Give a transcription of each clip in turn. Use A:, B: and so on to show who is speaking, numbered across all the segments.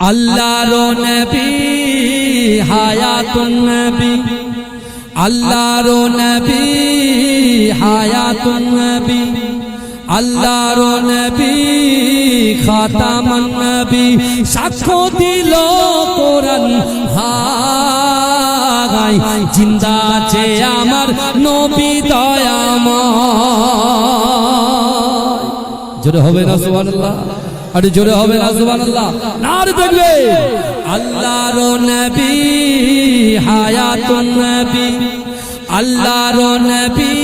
A: আল্লাহর নবী, হায়াতুন নবী। আল্লাহর নবী, হায়াতুন নবী। আল্লাহর নবী, খাতামান নবী। সাক্ষ্য দিল কোরআন হাই জিন্দা আছে আমার নবী দয়াময়। জোরে হবে না, সুবহানাল্লাহ। আরে জোরে হবে না, সুবহানাল্লাহ। দেখবে। আল্লাহর নবী, হায়াতুন নবী। আল্লাহর নবী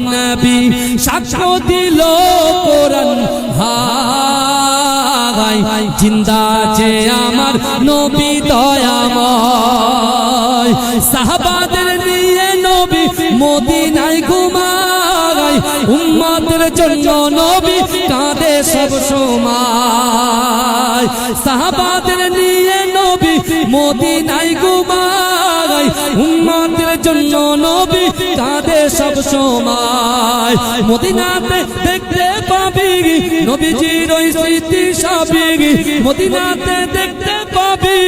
A: নবী। সাক্ষ্য হাই জিন্দা আছে আমার নবী দয়াময়। নিয়ে নবী মদিনায় ঘুমায়। উম্মাদের জন্য সব সময় সাহাবাদের নিয়ে নবী মদিনায় ঘুমায়। উম্মাদের জন্য নবী সব দেখতে পাবি নবীজির ওই স্মৃতি সবই। মদিনাতে দেখতে পাবি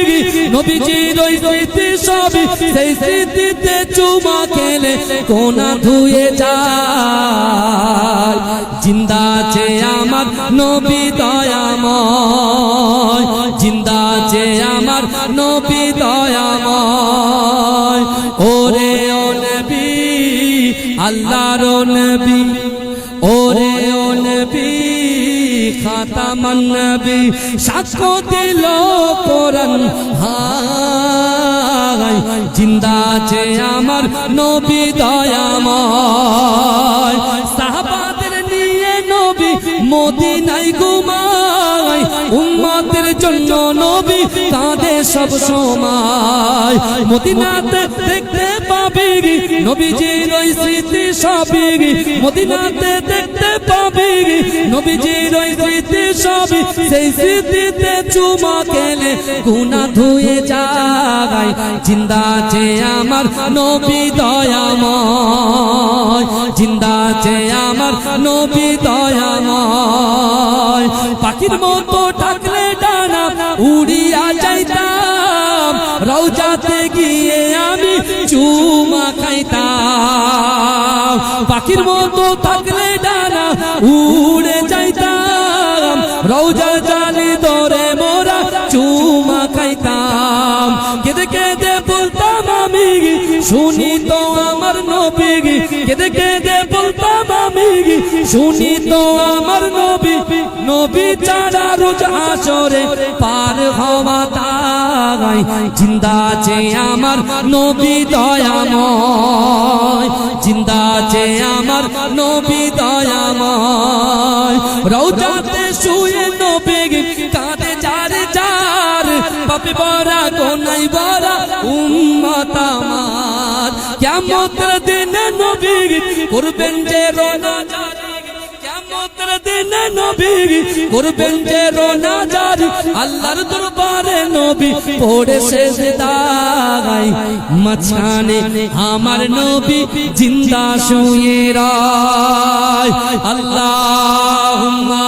A: নবীজির ওই স্মৃতি সবই। সেই স্মৃতিতে চুমা খেলে কোনা ধুয়ে যায় জিন্দা আছে আমার নবী দয়াময়। জিন্দা আছে আমার নবী দয়াময়। ওরে ও নবী, আল্লাহর নবী। ওরে ও নবী খাতামান নবী। সাক্ষ্য দিল কোরআন হাই জিন্দা আছে আমার নবী দয়াময়। সাহাবাদের নিয়ে নবী মদিনায় ঘুমায়। উম্মাদের জন্য নবী কাঁদে সব সময়। মদিনাতে দেখতে পাবি নবীজির ওই স্মৃতি সবই মদিনাতে দেখতে পাবি নবীজির ওই স্মৃতি সবই সেই স্মৃতিতে চুমা খেলে গুনা ধুয়ে যায় জিন্দা আছে আমার নবী দয়াময়, জিন্দা আছে আমার নবী দয়াময়। পাখির মতো ডাকলে ডানা উড়িয়া যাইতাম রৌজাতে গিয়ে চুমা খাইতাম। পাখির মতো থাকলে ডানা উড়ে যাইতাম। রৌজা জালি ধরে শুনি তো আমার নবী কেঁদে কেঁদে বলতাম আমি শুনি তো আমার নবী নবী চারা রোজ আসরে পার হওয়া তাই জিন্দা আছে আমার নবী দয়াময়। জিন্দা আছে আমার নবী দয়াময়। রৌজাতে পাপে বরা গোনাই বরা উম্মত আমার। কিয়ামতের দিনে নবী করবেন যে রোনা দিনে নবী করবেন যে রোনা জারি আল্লাহর দরবারে নবী পড়ে সেজদায় মাঝখানে আমার নবী জিন্দা শুয়ে রায়। আল্লাহুম্মা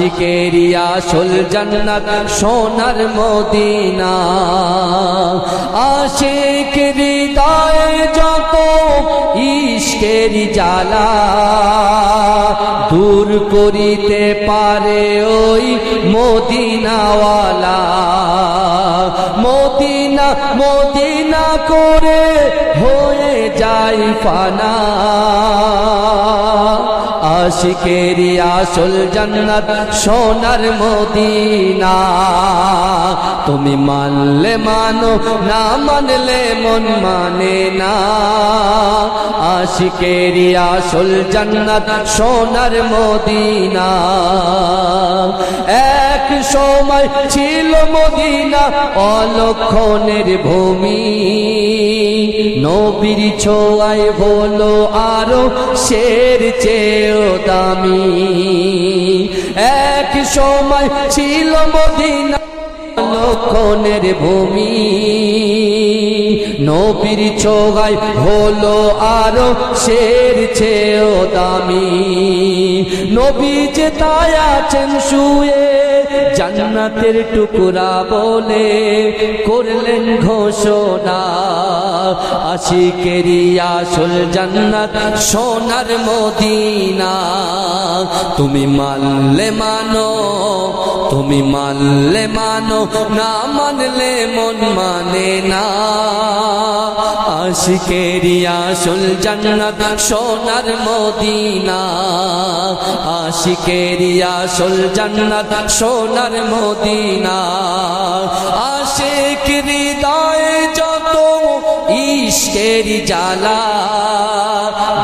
B: আশিকেরি আসল জান্নাত সোনার মদিনা। আশিক হৃদয়ে যত ইশকের জ্বালা, দূর করিতে পারে ওই মদিনাওয়ালা। মদিনা মদিনা করে হয়ে যায় ফানা। আশিকেরি আসল জান্নাত সোনার মদিনা। তুমি মানলে মানো, না মানলে মন মানে না। আশিকেরি আসল জান্নাত সোনার মদিনা। এক সময় ছিল মদিনা অলক্ষণের ভূমি। নবীর ছোঁয়ায় হলো আরও শের চেয়েও দামি। এক সময় ছিল মদিনা লক্ষণের ভূমি। নবীর ছোগায় হলো আরও শের চেয়েও দামি। নবী যে তাই আছেন শুয়ে জান্নাতের টুকরা বলে করলেন ঘোষণা। আশিকেরি আসল জান্নাত সোনার মদিনা। তুমি মানলে মানো, তুমি মানলে মানো, না মানলে মন মানে না। আশিকেরি আসল জান্নাত সোনার মদিনা। আশিকেরি আসল জান্নাত সোনার মদিনা। আশিক হৃদয়ে যত ইশকের জ্বালা,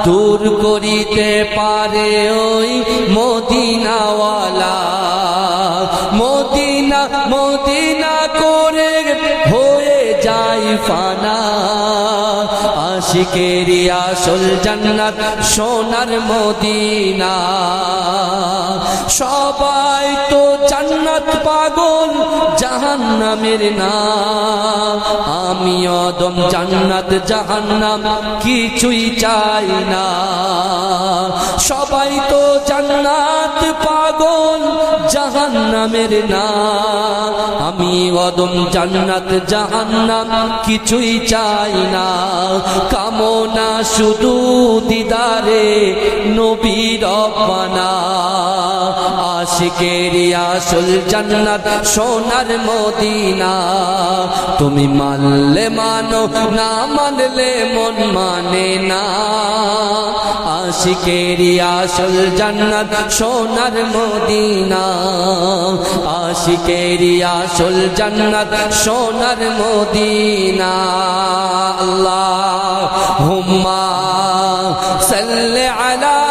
B: দূর করিতে পারে ওই মদিনাওয়ালা। মদিনা মদিনা করে হয়ে যায় ফানা। আশিকেরি আসল জান্নাত সোনার মদিনা। সবাই তো জান্নাত পাগল, জাহান্নামের না। আমি অদম জান্নাত, জাহান্নাম কিছুই চাই না। সবাই তো জান্নাত পাগল, জাহান্নামের না। আমি অদম জান্নাত, জাহান্নাম কিছুই চাই না। কামনা শুধু দিদারে নবীর বানা আশিকেরি আসল জান্নাত, সোনার মদিনা। তুমি মানলে মানো, না মানলে মন মানে না। আশিকেরি আসল জান্নাত, সোনার মদিনা। আশিকেরি আসল জান্নাত, সোনার মদিনা। আল্লাহ হুম্মা সাল্লি আলা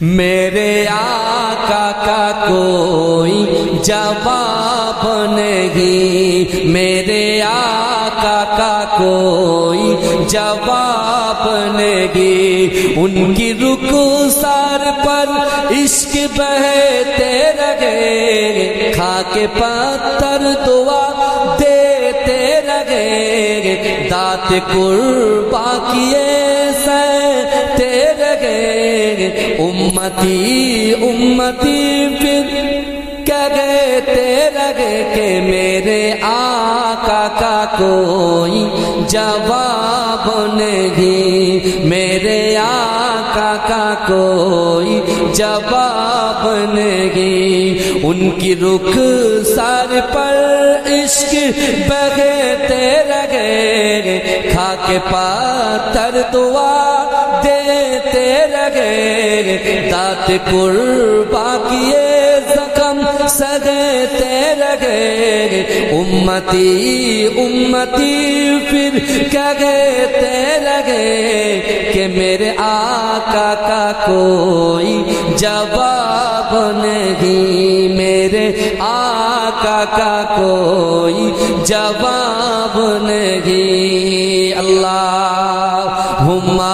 B: میرے آقا کا کوئی جواب نہیں۔ میرے آقا کا کوئی جواب نہیں۔ ان کی رکو سار پر عشق بہتے رہے۔ کھا کے پتھر دعا دیتے لگے دات قربا کیے سہتے رہے۔ امتی امتی پھر کہتے لگے کہ میرے آقا کا کوئی جواب نہیں۔ میرے آقا کا کوئی جواب نہیں۔ ان کی رخ سار پر عشق بہتے لگے کھا کے پاتر دعا देते रहे दात कुर्बा किए जखम सगते रहे उम्मती उम्मती फिर कहते रहे कि मेरे आका का कोई जवाब नहीं मेरे आका का कोई जवाब नहीं अल्लाह हुम्मा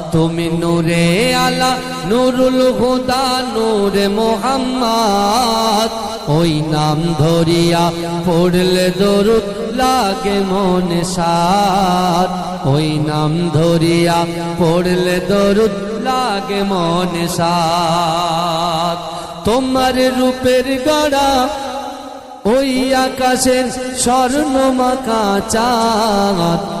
B: তুমি নূরে আলা, নুরুল হুদা, নূর মোহাম্মদ। ওই নাম ধরিয়া পড়লে দরুদ লাগে মন সাত ওই নাম ধরিয়া পড়লে দরুদ লাগে মনে সাত তোমার রূপের গড়া ওই আকাশের স্বর্ণ মাকা চাঁদ।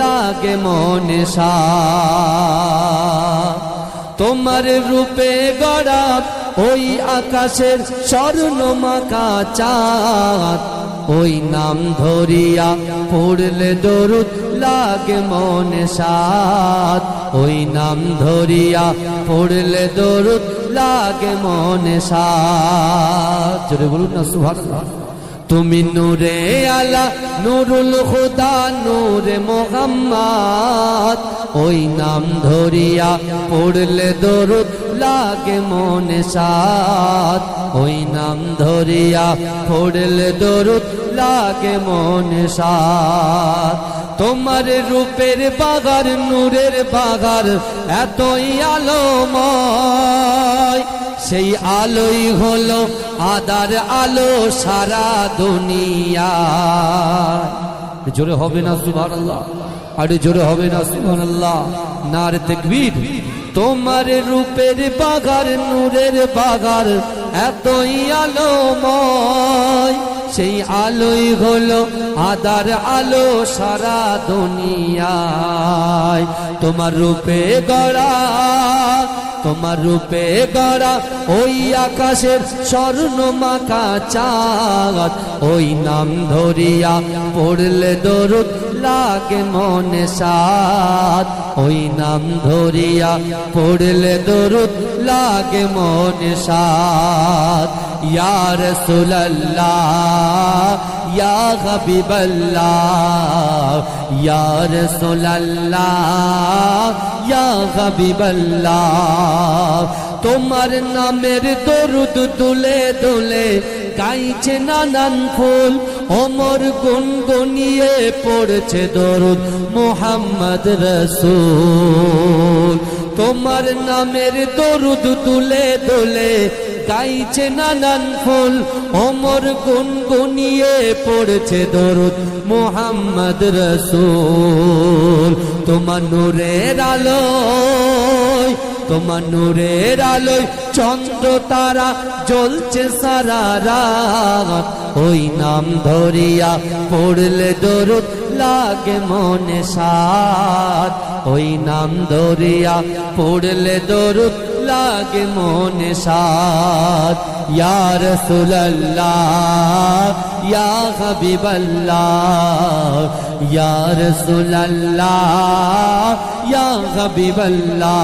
B: লাগে মনে তোমার রূপে গড়া ওই আকাশের স্বর্ণ মাকা চাঁদ। ওই নাম ধরিয়া পড়লে দরুদ লাগে মনে সাত ওই নাম ধরিয়া পড়লে দরুদ লাগে মনে সাত বলুন না, সুবহানাল্লাহ। তুমি নূরে আলা, নুরুল খুদা নূরে মোহাম্মদ। ওই নাম ধরিয়া পড়লে দরুদ লাগে মনে সাত ওই নাম ধরিয়া পড়লে দরুদ লাগে মনে সাত তোমার রূপের বাগার, নূরের বাগার, এতই আলোময়। সেই আলোই হলো আদার আলো সারা দুনিয়া। জোরে হবে না সুভান আল্লাহ আরে জোরে হবে না সুভান আল্লাহ নার তেকবীর, তোমার রূপের বাগার, নূরের বাগার এতই আলোময়, সেই আলোই হলো আদার আলো সারা দুনিয়ায়। তোমার রূপে গড়া, তোমার রূপে গড়া ওই আকাশের স্বর্ণ মাকা চাঁদ। ওই নাম ধরিয়া পড়লে দরুদ লাগে মনে সাত ওই নাম ধরিয়া পড়লে দরুদ লাগে মনে সাত সুল্লাহ ইয়া হাবিবাল্লাহ ইয়ার সুল্লাহ ইয়া হাবিবাল্লাহ। তোমার নামের দরুদ তুলে দুলে গাইছে নানান ফুল ওমর গুনগুনিয়ে পড়ছে দরুদ মোহাম্মদ রসুল। তোমার নামের দরুদ তুলে দুলে গাইছে নানান ফুল, ওমর গুনগুনিয়ে পড়ছে দরুদ মোহাম্মদ রসুল। তোমার নূরের আলোয়, তোমার নূরের আলোয় চন্দ্র তারা জ্বলছে সারা রাত। ওই নাম ধরিয়া পড়লে দরুদ লাগে মনে সাত। ওই নাম ধরিয়া পড়লে দরুদ লাগে মনে সাত ইয়া রাসূলুল্লাহ, ইয়া হাবিবাল্লাহ, ইয়া রাসূলুল্লাহ, ইয়া হাবিবাল্লাহ।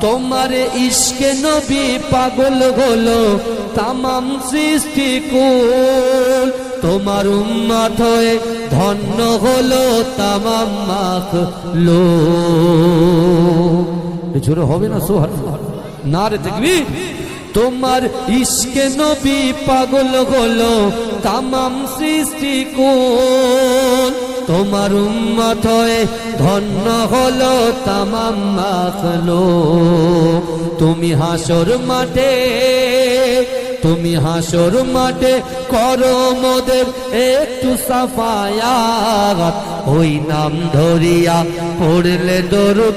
B: তোমার ইশকে নবী পাগল হলো, তামাম সৃষ্টি কুল। তোমার উম্মত হয়ে ধন্য হলো তামাম মাখ জোরে হবে না সোহার না রে দেখবি? তোমার ইশকে নবী পাগল হলো তামাম সৃষ্টি কোন। তোমার উম্মত হয়ে ধন্য হলো তামাম মাখলো তুমি হাসর মাঠে, তুমি হাসর মাঠে করো মোদের একটু সাফায়াত। ওই নাম ধরিয়া পড়লে দরুদ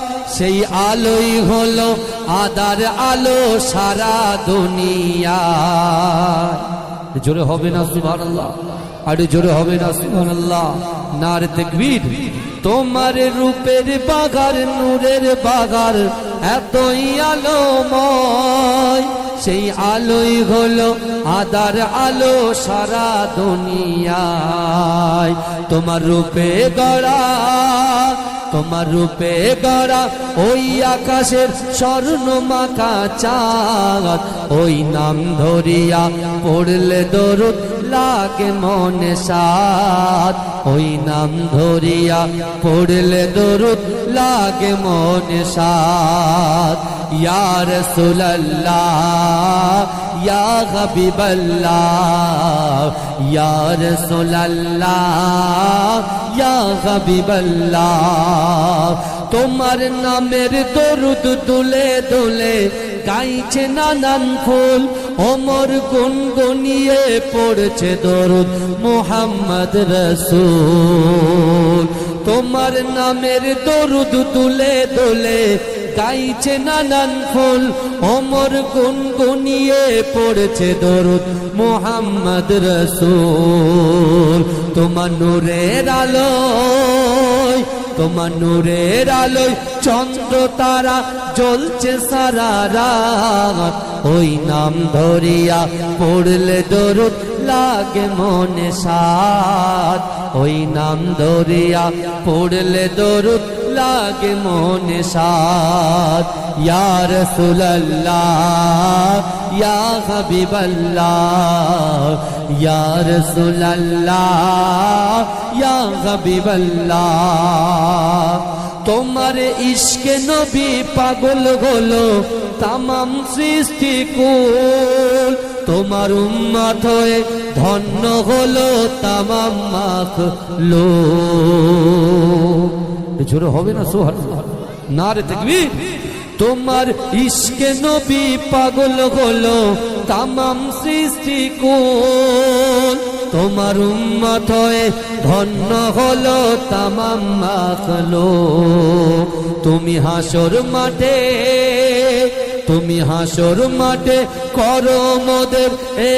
B: সেই আলোই হলো আদার আলো সারা দুনিয়া। জোরে হবে না, সুবহানাল্লাহ। আরে জোরে হবে না, সুবহানাল্লাহ। নার তাকবীর, তোমার রূপের বাগার, নূরের বাগার, এতই আলোময়। সেই আলোই হলো আদার আলো সারা দুনিয়ায়। তোমার রূপে গড়া, তোমার রূপে গড়া ওই আকাশের স্বর্ণ মাখা চাঁদ। ওই নাম ধরিয়া পড়লে দরুদ লাগে মনে সাত ওই নাম ধরিয়া পড়লে দরুদ লাগে মনে সাত ইয়া রাসূলুল্লাহ ইয়া হাবিবাল্লাহ ইয়া রাসূলুল্লাহ ইয়া হাবিবাল্লাহ তোমার নামের দরুদ তুলে তুলে গাইছে নানান ফুল ওমর গুনগুনিয়ে পড়ছে দরুদ মোহাম্মদ রসুল। তোমার নামের দরুদ তুলে তুলে গাইছে নানান ফুল, ওমর গুনগুনিয়ে পড়ছে দরুদ, মোহাম্মদ রসুল। তোমার নূরের আলোয়, তোমার নূরের আলোয় চন্দ্র তারা জ্বলছে সারা রাত। ওই নাম ধরিয়া পড়লে দরুদ লাগে মনে সাত। ওই নাম ধরিয়া পড়লে দরুদ লাগে মনে সাত ইয়া রাসূলুল্লাহ, ইয়া হাবিবাল্লাহ তোমার ইশকে নবী পাগল হলো তামাম সৃষ্টি কুল। তোমার উম্মাত হয়ে ধন্য হলো মাখ লো জোরে হবে না সোহার? না রে দেখবি তোমার ইশকে নবী পাগল হলো, তামাম সৃষ্টি কোন? তোমার উম্মত হয়ে ধন্য হলো তামাম মাখলো তুমি হাসর মাঠে তুমি হাসর মাঠে করো মোদের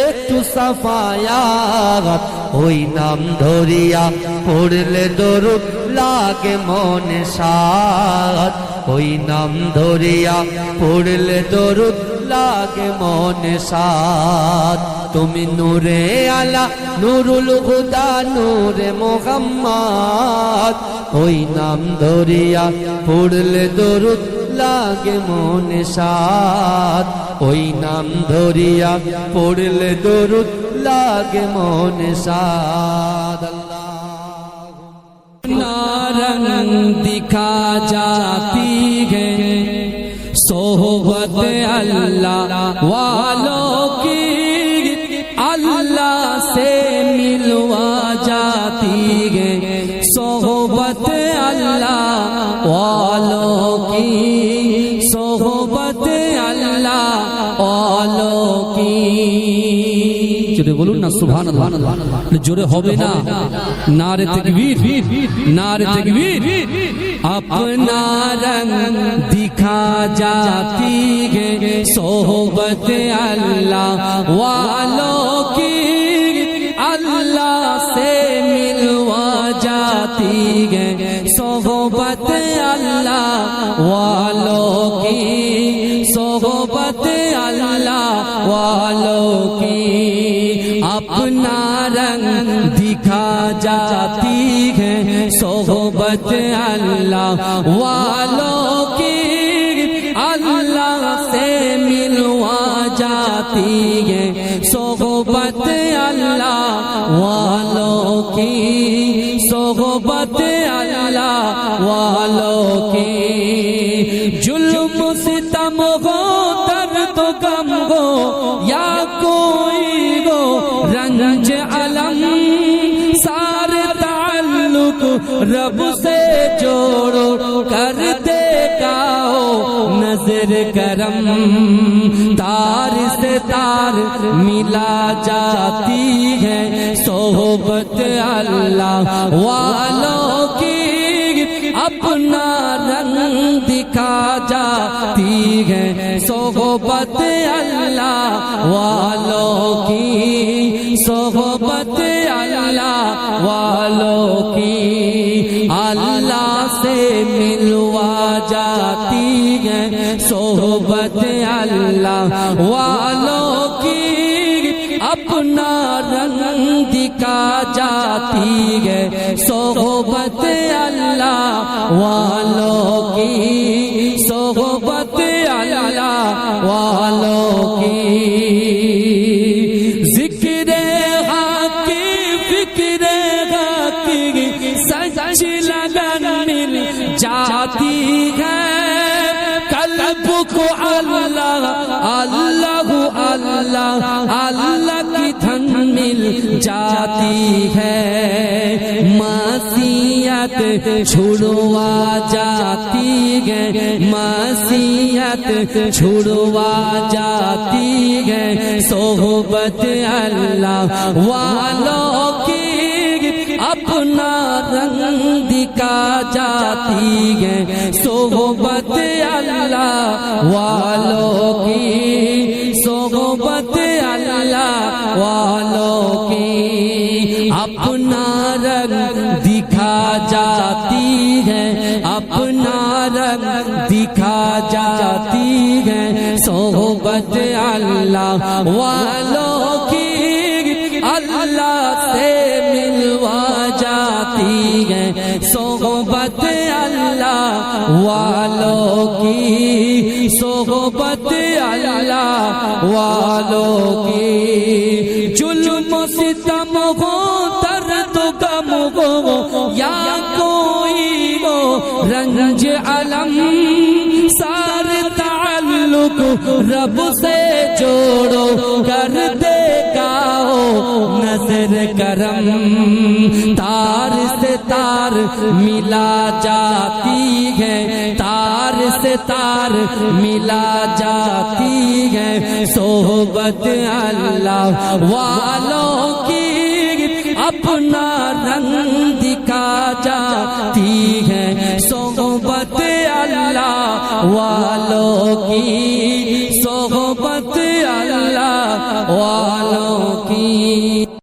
B: একটু সাফায়াত। ওই নাম ধরিয়া পড়লে দরুদ লাগে মনে সাত। ওই নাম ধরিয়া পড়লে দরুদ লাগে মনে সাত। তুমি নূরে আলা, নুরুল হুদা, নূরে মোহাম্মদ। ওই নাম ধরিয়া পড়লে দরুদ লাগে মনে সাত। ওই নাম ধরিয়া পড়লে দরুদ লাগে মনে সাত।
A: নারঙ্গ দিখা জাতি গে। সোহবত আল্লাহ ওয়ালো صحبت اللہ والوں کی۔ جرے بولو نا، سبحان اللہ۔ جرے ہو بینا نار তাকবীর نار তাকবীর اپنا رنگ دکھا جاتی ہے صحبت اللہ والوں کی۔ اللہ آتی گے صحبت اللہ والوں کی، صحبت اللہ والوں کی۔ اپنا رنگ دکھا جاتی ہے۔ صحبت اللہ والوں کی۔ اللہ سے ملوا جاتی ہے۔ صحبت اللہ والوں کی۔ सोहबत अल्लाह वालों की जुल्म सितम हो दर्द गम हो या कोई हो रंज अलम सारे ताल्लुक रब से जोड़ो कर देगा हो नजर करम तार से तार मिला जाती है सोहबत अल्लाह वालों اپنا رنگ دکھا جاتی ہے۔ صحبت اللہ والوں کی، صحبت اللہ والوں کی۔ اللہ سے ملوا جاتی ہے۔ صحبت اللہ والوں کی۔ اپنا رنگ دکھا جاتی ہے۔ صحبت اللہ والوں کی صحبت اللہ والوں کی۔ چھوڑوا جاتی ہے، معصیت چھوڑوا جاتی ہے۔ صحبت اللہ والوں کی اپنا رنگ دکھا جاتی ہے۔ صحبت اللہ والوں کی کھا جاتی ہے۔ صحبت اللہ والوں کی اللہ سے ملوا جاتی ہے۔ صحبت اللہ والوں کی، صحبت اللہ والوں کی۔ ظلم ستم ہو، درد غم ہو، یا کوئی وہ رنج علم کو رب سے چھوڑو کر دے گا نظر کرم۔ تار سے تار ملا جاتی ہے، تار سے تار ملا جاتی ہے۔ صحبت اللہ والوں کی اپنا رنگ دکھا جاتی ہے۔ صحبت والوں کی صحبت اللہ والوں کی